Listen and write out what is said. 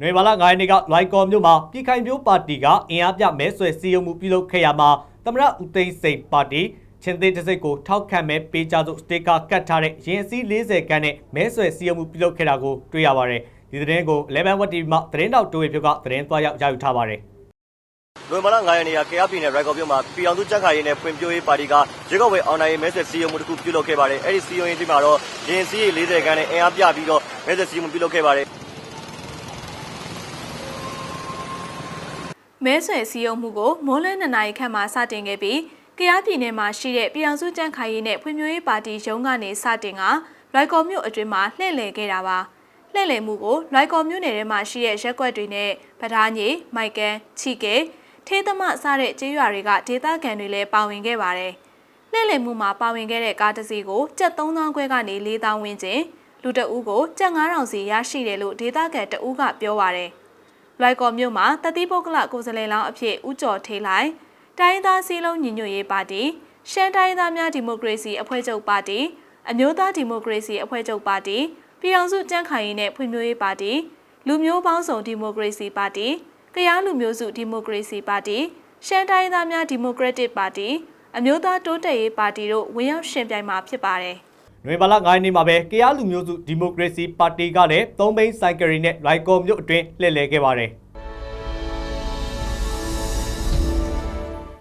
နိုဝင်ဘာလ9ရက်နေ့ကလိုင်ကော်မြို့မှာပြည်ခိုင်မျိုးပါတီကအင်အားပြမဲဆွယ်စည်းရုံးမှုပြုလုပ်ခဲ့ရမှာသမရဦးသိန်းစိန်ပါတီချင်းသေးတစိတ်ကိုထောက်ခံမဲပေးကြသို့စတေကာကတ်ထားတဲ့ရင်အစည်း40ခန်းနဲ့မဲဆွယ်စည်းရုံးမှုပြုလုပ်ခဲ့တာကိုတွေ့ရပါတယ်ဒီသတင်းကို11 Watt TV မှသတင်းတောက်တိုးဝေဖြုတ်ကသတင်းသွားရောက်ရယူထားပါတယ်နိုဝင်ဘာလ9ရက်နေ့ကကယားပြည်နယ်ရိုက်ကော်မြို့မှာပြည်အောင်စုကြက်ခိုင်ရေးနဲ့ဖွံ့ဖြိုးရေးပါတီကရေကောက်ဝဲအောင်နိုင်ရေးမဲဆွယ်စည်းရုံးမှုတစ်ခုပြုလုပ်ခဲ့ပါတယ်။အဲဒီစည်းရုံးရေးဒီမှာတော့ရင်စည်းရေး40ခန်းနဲ့အင်အားပြပြီးတော့မဲဆွယ်စည်းရုံးမှုပြုလုပ်ခဲ့ပါတယ် မဲဆွယ်စည်းရုံးမှုကိုမိုးလင်းနှစ်နာရီခန့်မှစတင်ခဲ့ပြီးကယားပြည်နယ်မှာရှိတဲ့ပြည်အောင်စုကြံ့ခိုင်ရေးနဲ့ဖွံ့ဖြိုးရေးပါတီရုံးကနေစတင်ကလွိုက်ကော်မြို့အတွင်းမှာလှည့်လည်ခဲ့တာပါလှည့်လည်မှုကိုလွိုက်ကော်မြို့နယ်ထဲမှာရှိတဲ့ရက်ကွက်တွေနဲ့ဗဒါးညီမိုက်ကန်ချီကေထေးသမစတဲ့ကျေးရွာတွေကဒေသခံတွေလည်းပါဝင်ခဲ့ပါတယ်လှည့်လည်မှုမှာပါဝင်ခဲ့တဲ့ကားတစ်စီးကိုကျပ်3000ခွဲကနေ4000ဝန်းကျင်လူတအူးကိုကျပ်9000စီရရှိတယ်လို့ဒေသခံတအူးကပြောပါတယ် လွိုက်ကော်မြို့မှာတတိပုဂ္ဂလကိုယ်စားလှယ်လောင်းအဖြစ်ဦးကျော်ထေးလိုက်တိုင်းသားစည်းလုံးညီညွတ်ရေးပါတီရှမ်းတိုင်းသားများဒီမိုကရေစီအဖွဲ့ချုပ်ပါတီအမျိုးသားဒီမိုကရေစီအဖွဲ့ချုပ်ပါတီပြည်အောင်စုကြံ့ခိုင်ရေးနဲ့ဖွံ့ဖြိုးရေးပါတီလူမျိုးပေါင်းစုံဒီမိုကရေစီပါတီကရားလူမျိုးစုဒီမိုကရေစီပါတီရှမ်းတိုင်းသားများဒီမိုကရက်တစ်ပါတီအမျိုးသားတိုးတက်ရေးပါတီတို့ဝင်ရောက်ရှင်ပြိုင်မှာဖြစ်ပါတယ် နိုဝင်ဘာလ9ရက်နေ့မှာပဲကယားလူမျိုးစုဒီမိုကရေစီပါတီကလည်းသုံးဘိန်းဆိုင်ကယ်ရီနဲ့လိုက်ကော်မြို့အတွင်းလှည့်လည်ခဲ့ပါတယ်